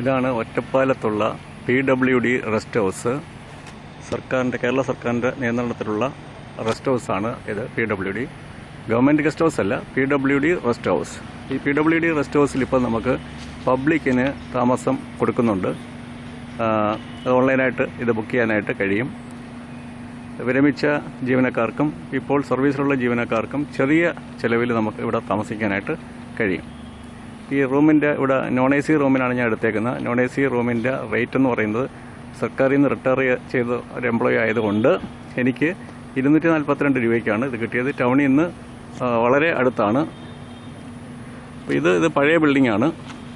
ഇതാണ് ഒറ്റപ്പാലത്തുള്ള P W D rest house. സർക്കാരിന്റെ കേരള സർക്കാരിന്റെ നിയന്ത്രണത്തിലുള്ള റെസ്റ്റ് ഹൗസാണ് ഇത് P W D. Government guest house അല്ല P W D rest house. ഈ പി ഡബ്ല്യു ഡി റെസ്റ്റ് ഹൗസിൽ ഇപ്പോൾ നമുക്ക് പബ്ലിക്കിന് താമസം കൊടുക്കുന്നുണ്ട്. ഓൺലൈനായിട്ട് ഇത് ബുക്ക് ചെയ്യാനായിട്ട് കഴിയും. വിരമിച്ച ജീവനക്കാർക്കും ഇപ്പോൾ സർവീസിലുള്ള ജീവനക്കാർക്കും ചെറിയ ചിലവിൽ നമുക്ക് ഇവിടെ താമസിക്കാനായിട്ട് കഴിയും. ഈ റൂമിന്റെ ഇവിടെ നോൺ എ സി റൂമിനാണ് ഞാൻ എടുത്തേക്കുന്നത്. നോൺ എ സി റൂമിന്റെ റേറ്റ് എന്ന് പറയുന്നത് സർക്കാരിൽ നിന്ന് റിട്ടയർ ചെയ്ത ഒരു എംപ്ലോയി ആയതുകൊണ്ട് എനിക്ക് ഇരുന്നൂറ്റി നാൽപ്പത്തിരണ്ട് രൂപയ്ക്കാണ് ഇത് കിട്ടിയത്. ടൗണിൽ നിന്ന് വളരെ അടുത്താണ്. ഇത് ഇത് പഴയ ബിൽഡിങ്ങാണ്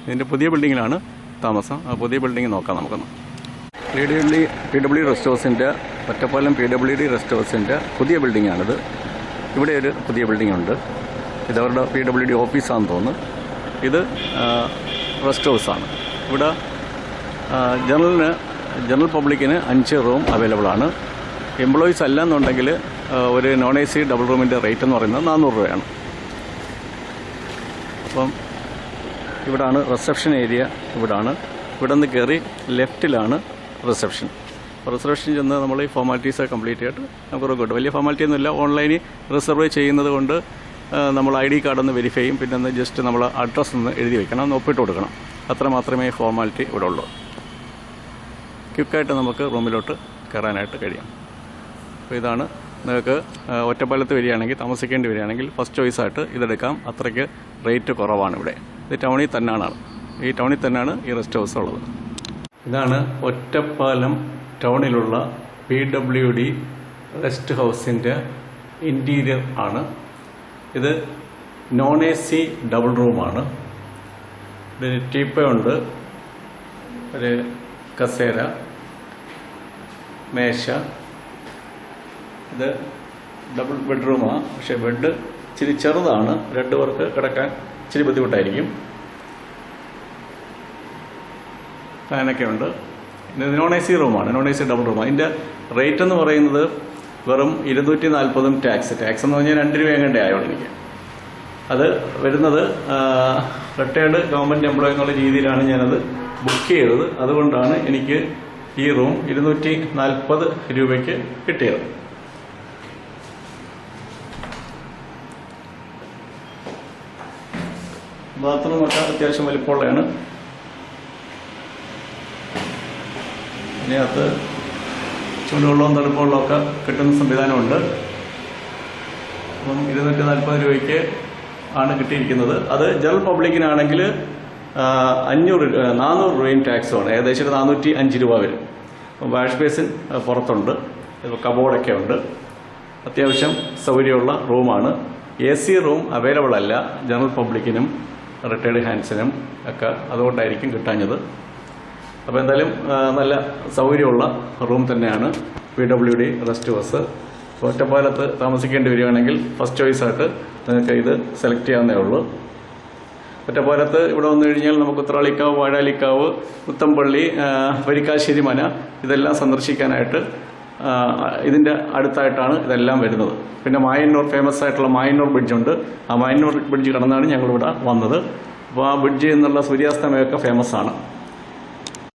ഇതിന്റെ പുതിയ ബിൽഡിങ്ങിലാണ് താമസം. ആ പുതിയ ബിൽഡിംഗ് നോക്കാം നമുക്കൊന്ന്. P W D P W rest ഹൗസിന്റെ Ottapalam P W D rest ഹൗസിന്റെ പുതിയ ബിൽഡിങ്ങാണിത് ഇവിടെ ഒരു പുതിയ ബിൽഡിംഗ് ഉണ്ട്. ഇതവരുടെ പി ഡബ്ല്യു ഡി ഓഫീസാണെന്ന് തോന്നുന്നു. ഇത് റെസ്റ്റ് ഹൗസാണ് ഇവിടെ ജനറലിന് ജനറൽ പബ്ലിക്കിന് അഞ്ച് റൂം അവൈലബിൾ ആണ്. എംപ്ലോയീസ് അല്ല എന്നുണ്ടെങ്കിൽ ഒരു നോൺ എ സി ഡബിൾ റൂമിന്റെ റേറ്റ് എന്ന് പറയുന്നത് നാനൂറ് രൂപയാണ്. അപ്പം ഇവിടാണ് റിസപ്ഷൻ ഏരിയ ഇവിടാണ്. ഇവിടെ നിന്ന് കയറി ലെഫ്റ്റിലാണ് റിസപ്ഷൻ. റിസർവേഷൻ ചെന്ന് നമ്മൾ ഈ ഫോർമാലിറ്റീസ് കംപ്ലീറ്റ് ചെയ്തിട്ട് നമുക്ക് റിക്കോട്ട് വലിയ ഫോർമാലിറ്റി ഒന്നുമില്ല. ഓൺലൈനിൽ റിസർവ് ചെയ്യുന്നത് കൊണ്ട് നമ്മൾ ഐ ഡി കാർഡ് ഒന്ന് വെരിഫൈ ചെയ്യും. പിന്നെ ഒന്ന് ജസ്റ്റ് നമ്മൾ അഡ്രസ്സ് ഒന്ന് എഴുതി വയ്ക്കണം ഒന്ന് ഒപ്പിട്ട് കൊടുക്കണം. അത്ര മാത്രമേ ഫോർമാലിറ്റി ഇവിടെ ഉള്ളൂ ക്വിക്കായിട്ട് നമുക്ക് റൂമിലോട്ട് കയറാനായിട്ട് കഴിയാം. അപ്പോൾ ഇതാണ് നിങ്ങൾക്ക് ഒറ്റപ്പാലത്ത് വരികയാണെങ്കിൽ താമസിക്കേണ്ടി വരികയാണെങ്കിൽ ഫസ്റ്റ് ചോയ്സായിട്ട് ഇതെടുക്കാം. അത്രയ്ക്ക് റേറ്റ് കുറവാണ് ഇവിടെ. ഇത് ടൗണിൽ തന്നെയാണ് ഈ ടൗണിൽ തന്നെയാണ് ഈ റെസ്റ്റ് ഹൗസ് ഉള്ളത്. ഇതാണ് ഒറ്റപ്പാലം ടൗണിലുള്ള പി ഡബ്ല്യു ഡി റെസ്റ്റ് ഹൗസിന്റെ ഇന്റീരിയർ ആണ്. ഇത് നോൺ എ സി ഡബിൾ റൂമാണ് ഇതിന് ടീപ്പയുണ്ട് ഒരു കസേര മേശ. ഇത് ഡബിൾ ബെഡ്റൂമാണ് പക്ഷെ ബെഡ് ഇച്ചിരി ചെറുതാണ്. രണ്ട് പേർക്ക് കിടക്കാൻ ഇച്ചിരി ബുദ്ധിമുട്ടായിരിക്കും. ഫാനൊക്കെ ഉണ്ട് നോൺ എ സി റൂമാണ് നോൺ എ സി ഡബിൾ റൂമാണ് ഇതിന്റെ റേറ്റ് എന്ന് പറയുന്നത് വെറും ഇരുന്നൂറ്റി നാൽപ്പതും ടാക്സ് ടാക്സ് എന്ന് പറഞ്ഞാൽ രണ്ട് രൂപയും കണ്ടേ ആയോളൂ അത് വരുന്നത് റിട്ടയർഡ് ഗവൺമെന്റ് എംപ്ലോയി എന്നുള്ള രീതിയിലാണ് ഞാനത് ബുക്ക് ചെയ്തത്. അതുകൊണ്ടാണ് എനിക്ക് ഈ റൂം ഇരുന്നൂറ്റി നാൽപ്പത് രൂപയ്ക്ക് കിട്ടിയത്. ബാത്റൂമൊക്കെ അത്യാവശ്യം വലിപ്പമുള്ളതാണ്. ഇതിനകത്ത് ചൂടുവെള്ളവും തണുപ്പുവെള്ളവും ഒക്കെ കിട്ടുന്ന സംവിധാനമുണ്ട്. അപ്പം ഇരുന്നൂറ്റി നാൽപ്പത് രൂപയ്ക്ക് ആണ് കിട്ടിയിരിക്കുന്നത്. അത് ജനറൽ പബ്ലിക്കിനാണെങ്കിൽ അഞ്ഞൂറ് നാനൂറ് രൂപയും ടാക്സുമാണ്. ഏകദേശം ഒരു നാനൂറ്റി അഞ്ച് രൂപ വരും. അപ്പം വാഷ് ബേസിൻ പുറത്തുണ്ട്. കബോർഡൊക്കെ ഉണ്ട്. അത്യാവശ്യം സൗകര്യമുള്ള റൂമാണ്. എ സി റൂം അവൈലബിൾ അല്ല. ജനറൽ പബ്ലിക്കിനും റിട്ടയർഡ് ഹാൻഡ്സിനും ഒക്കെ അതുകൊണ്ടായിരിക്കും കിട്ടാഞ്ഞത്. അപ്പോൾ എന്തായാലും നല്ല സൗകര്യമുള്ള റൂം തന്നെയാണ് P W D rest house ഒറ്റപ്പാലത്ത് താമസിക്കേണ്ടി വരികയാണെങ്കിൽ ഫസ്റ്റ് ചോയ്സായിട്ട് നിങ്ങൾക്ക് ഇത് സെലക്ട് ചെയ്യാവുന്നേ ഉള്ളൂ. ഒറ്റപ്പാലത്ത് ഇവിടെ വന്നു കഴിഞ്ഞാൽ നമുക്ക് ഉത്രാളിക്കാവ് വാഴാലിക്കാവ് മുത്തമ്പള്ളി വരിക്കാശ്ശേരി മന ഇതെല്ലാം സന്ദർശിക്കാനായിട്ട് ഇതിന്റെ അടുത്തായിട്ടാണ് ഇതെല്ലാം വരുന്നത്. പിന്നെ മായന്നൂർ ഫേമസ് ആയിട്ടുള്ള മായന്നൂർ ബ്രിഡ്ജുണ്ട് ആ മായന്നൂർ ബ്രിഡ്ജ് കടന്നാണ് ഞങ്ങളിവിടെ വന്നത്. അപ്പോൾ ആ ബ്രിഡ്ജ് എന്നുള്ള സൂര്യാസ്തമയമൊക്കെ ഫേമസ് ആണ്.